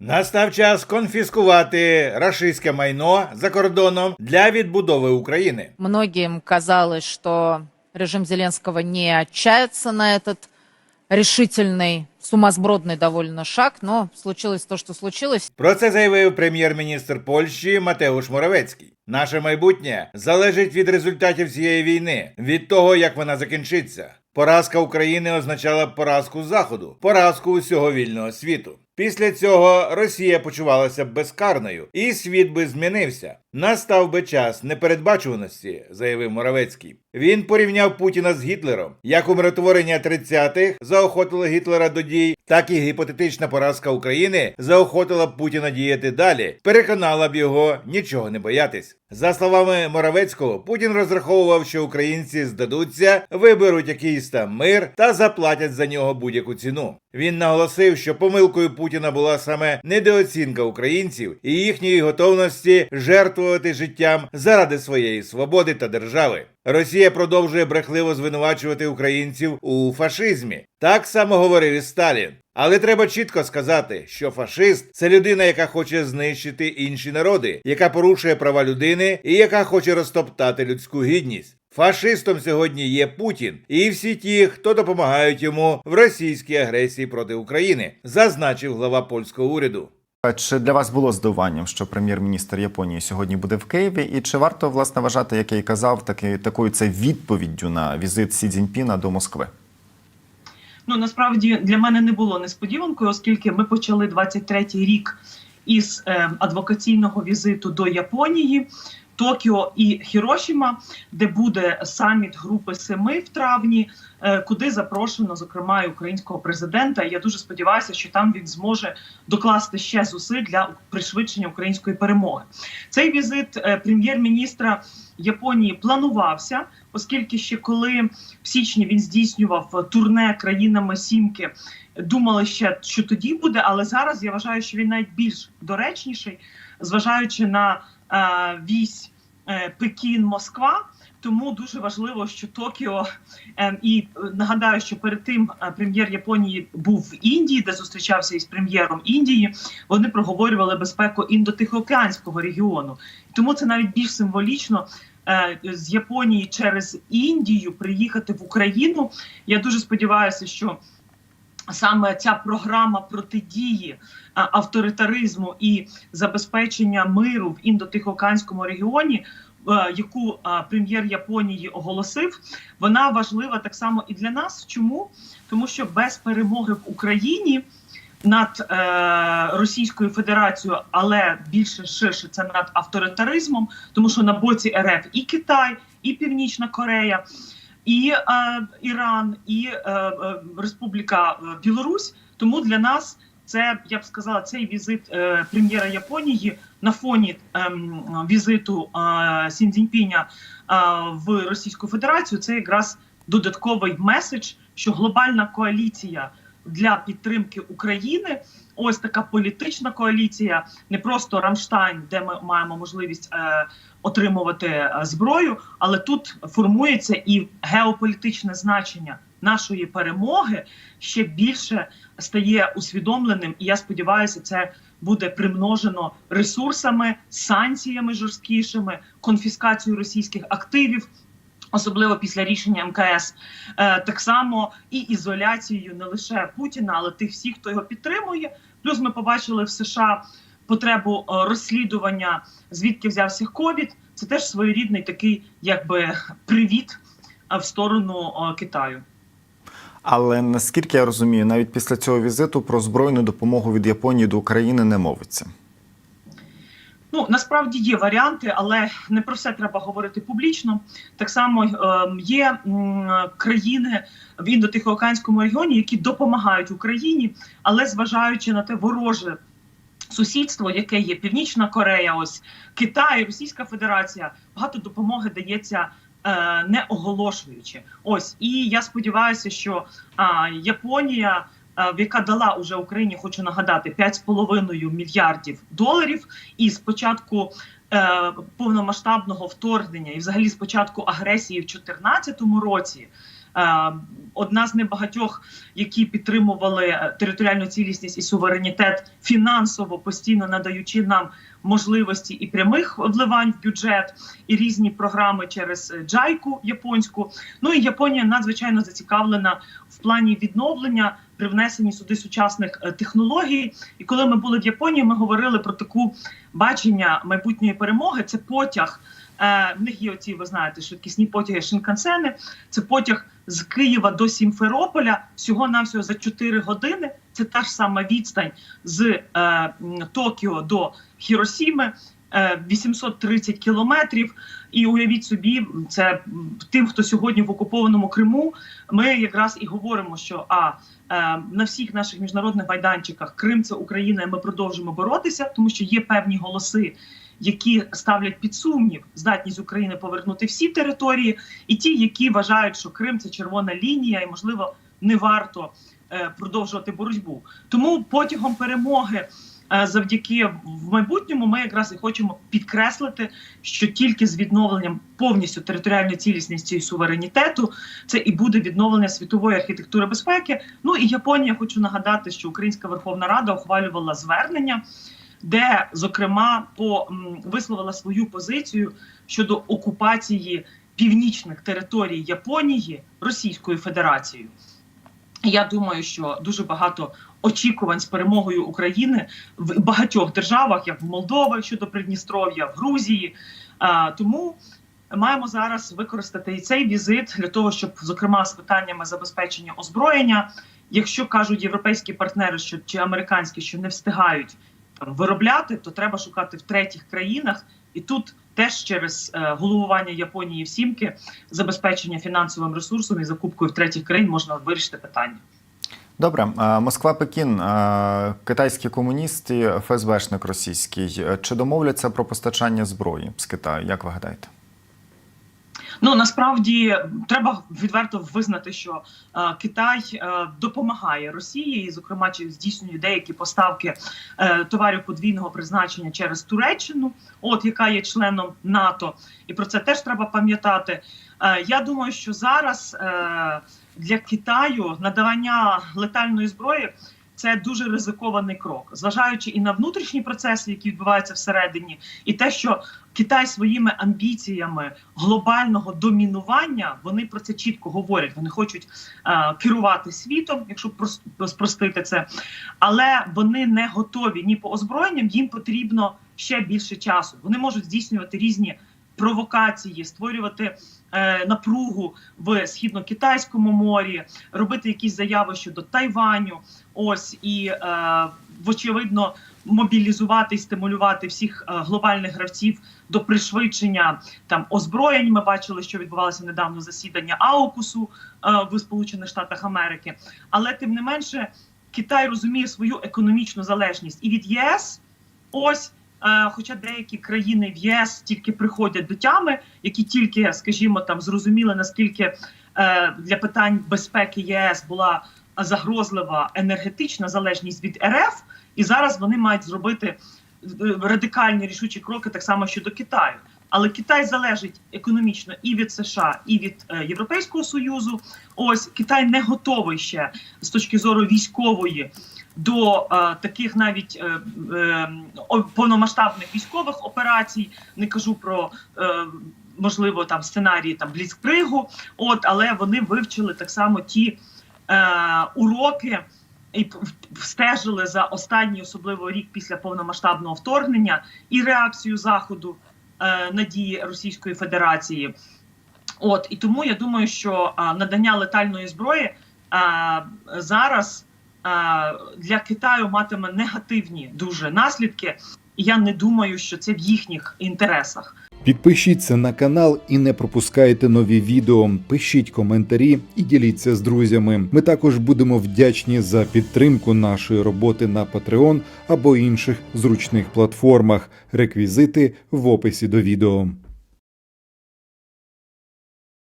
Настав час конфіскувати рашистське майно за кордоном для відбудови України. Многим казалось, что режим Зеленского не отчается на этот решительный, сумасбродный довольно шаг, но случилось то, что случилось. Про це заявив прем'єр-міністр Польщі Матеуш Моравецький. Наше майбутнє залежить від результатів цієї війни, від того, як вона закінчиться. Поразка України означала б поразку Заходу, поразку усього вільного світу. Після цього Росія почувалася безкарною, і світ би змінився. Настав би час непередбачуваності, заявив Моравецький. Він порівняв Путіна з Гітлером. Як умиротворення 30-х заохотило Гітлера до дій, так і гіпотетична поразка України заохотила б Путіна діяти далі, переконала б його нічого не боятись. За словами Моравецького, Путін розраховував, що українці здадуться, виберуть якийсь там мир та заплатять за нього будь-яку ціну. Він наголосив, що помилкою Путіна була саме недооцінка українців і їхньої готовності жертвувати життям заради своєї свободи та держави. Росія продовжує брехливо звинувачувати українців у фашизмі. Так само говорив і Сталін. Але треба чітко сказати, що фашист це людина, яка хоче знищити інші народи, яка порушує права людини і яка хоче розтоптати людську гідність. Фашистом сьогодні є Путін і всі ті, хто допомагають йому в російській агресії проти України, зазначив глава польського уряду. Чи для вас було здивуванням, що прем'єр-міністр Японії сьогодні буде в Києві? І чи варто власне вважати, як я і казав, таки такою це відповіддю на візит Сі Цзіньпіна до Москви? Ну насправді для мене не було несподіванкою, оскільки ми почали 23-й рік із е, адвокаційного візиту до Японії. Токіо і Хірошіма, де буде саміт Групи Семи в травні, е, куди запрошено зокрема і українського президента. Я дуже сподіваюся, що там він зможе докласти ще зусиль для пришвидшення української перемоги. Цей візит е, прем'єр-міністра Японії планувався, оскільки ще коли в січні він здійснював турне країнами Сімки, думали ще, що тоді буде, але зараз я вважаю, що він навіть більш доречніший, зважаючи на вісь е, Пекін, Москва. Тому дуже важливо, що Токіо е, і е, нагадаю, що перед тим е, прем'єр Японії був в Індії, де зустрічався із прем'єром Індії. Вони проговорювали безпеку індотихоокеанського регіону. Тому це навіть більш символічно е, з Японії через Індію приїхати в Україну. Я дуже сподіваюся, що саме ця програма протидії авторитаризму і забезпечення миру в індотихоокеанському регіоні. е, Яку прем'єр Японії оголосив, вона важлива так само і для нас. Чому? Тому що без перемоги в Україні над е, Російською Федерацією, але більше ширше це над авторитаризмом, тому що на боці РФ і Китай, і Північна Корея, і е, Іран, і е, е, Республіка е, Білорусь. Тому для нас це я б сказала цей візит е, прем'єра Японії на фоні ем, візиту е, Сін Цзіньпіня е, в Російську Федерацію. Це якраз додатковий меседж, що глобальна коаліція для підтримки України. Ось така політична коаліція, не просто Рамштайн, де ми маємо можливість е, отримувати е, зброю, але тут формується і геополітичне значення нашої перемоги ще більше стає усвідомленим. І я сподіваюся, це буде примножено ресурсами, санкціями жорсткішими, конфіскацією російських активів. Особливо після рішення МКС, е, так само і ізоляцією не лише Путіна, але тих всіх, хто його підтримує. Плюс ми побачили в США потребу е, розслідування, звідки взявся ковід. Це теж своєрідний такий, якби привіт е, в сторону е, Китаю. Але наскільки я розумію, навіть після цього візиту про збройну допомогу від Японії до України не мовиться. Ну насправді є варіанти, але не про все треба говорити публічно. Так само е, є країни в індотихоокеанському регіоні, які допомагають Україні, але зважаючи на те вороже сусідство, яке є Північна Корея, ось Китай, Російська Федерація, багато допомоги дається. е, Не оголошуючи, ось і я сподіваюся, що Японія е, в яка дала уже Україні, хочу нагадати, 5,5 мільярдів доларів. І спочатку е, повномасштабного вторгнення, і взагалі спочатку агресії в 2014 році, е, одна з небагатьох, які підтримували е, територіальну цілісність і суверенітет фінансово постійно надаючи нам можливості і прямих вливань в бюджет, і різні програми через е, джайку японську. Ну і Японія надзвичайно зацікавлена в плані відновлення при внесенні сюди сучасних е, технологій. І коли ми були в Японії, ми говорили про таку бачення майбутньої перемоги. Це потяг. Е, В них є оці, ви знаєте, швидкісні потяги Шинкансени. Це потяг з Києва до Сімферополя всього навсього за 4 години. Це та ж сама відстань з е, Токіо до Хіросіми. е, 830 кілометрів, і уявіть собі, це тим, хто сьогодні в окупованому Криму. Ми якраз і говоримо, що а е, на всіх наших міжнародних майданчиках Крим це Україна, і ми продовжимо боротися, тому що є певні голоси, які ставлять під сумнів здатність України повернути всі території, і ті, які вважають, що Крим це червона лінія, і можливо не варто е, продовжувати боротьбу. Тому потягом перемоги. Е, Завдяки в майбутньому ми якраз і хочемо підкреслити, що тільки з відновленням повністю територіальної цілісності і суверенітету це і буде відновлення світової архітектури безпеки. Ну і Японія хочу нагадати, що Українська Верховна Рада ухвалювала звернення, де зокрема по висловила свою позицію щодо окупації північних територій Японії Російською Федерацією. Я думаю, що дуже багато очікувань з перемогою України в багатьох державах, як в Молдові щодо Придністров'я, в Грузії. Тому маємо зараз використати і цей візит для того, щоб, зокрема, з питаннями забезпечення озброєння, якщо кажуть європейські партнери, що чи американські, що не встигають там виробляти, то треба шукати в третіх країнах, і тут теж через е, головування Японії в сімки забезпечення фінансовим ресурсом і закупкою в третіх країн можна вирішити питання. Добре, Москва, Пекін, китайські комуністи, ФСБшник російський. Чи домовляться про постачання зброї з Китаю? Як ви гадаєте? Ну насправді треба відверто визнати, що е, Китай е, допомагає Росії, і, зокрема, здійснює деякі поставки е, товарів подвійного призначення через Туреччину, от яка є членом НАТО, і про це теж треба пам'ятати. Е, я думаю, що зараз е, для Китаю надавання летальної зброї. Це дуже ризикований крок, зважаючи і на внутрішні процеси, які відбуваються всередині, і те, що Китай своїми амбіціями глобального домінування вони про це чітко говорять. Вони хочуть е, керувати світом, якщо прос- спростити це, але вони не готові ні по озброєнням. Їм потрібно ще більше часу. Вони можуть здійснювати різні провокації, створювати е, напругу в східно-китайському морі, робити якісь заяви щодо Тайваню. Ось і е, вочевидно мобілізувати і стимулювати всіх е, глобальних гравців до пришвидшення там озброєнь. Ми бачили, що відбувалося недавно засідання Аукусу е, в Сполучених Штатах Америки. Але тим не менше, Китай розуміє свою економічну залежність і від ЄС. Ось. Е, Хоча деякі країни в ЄС тільки приходять до тями, які тільки, скажімо, там зрозуміли наскільки е, для питань безпеки ЄС була загрозлива енергетична залежність від РФ, і зараз вони мають зробити е, радикальні рішучі кроки так само щодо Китаю. Але Китай залежить економічно і від США, і від Європейського союзу. Ось Китай не готовий ще з точки зору військової до е, таких навіть е, е, повномасштабних військових операцій. Не кажу про е, можливо там сценарії там бліцкригу. От але вони вивчили так само ті е, уроки. І стежили за останній, особливо рік після повномасштабного вторгнення, і реакцію заходу е, на дії Російської Федерації. От і тому я думаю, що а, надання летальної зброї а, зараз для Китаю матиме негативні дуже наслідки. Я не думаю, що це в їхніх інтересах. Підпишіться на канал і не пропускайте нові відео. Пишіть коментарі і діліться з друзями. Ми також будемо вдячні за підтримку нашої роботи на Patreon або інших зручних платформах. Реквізити в описі до відео.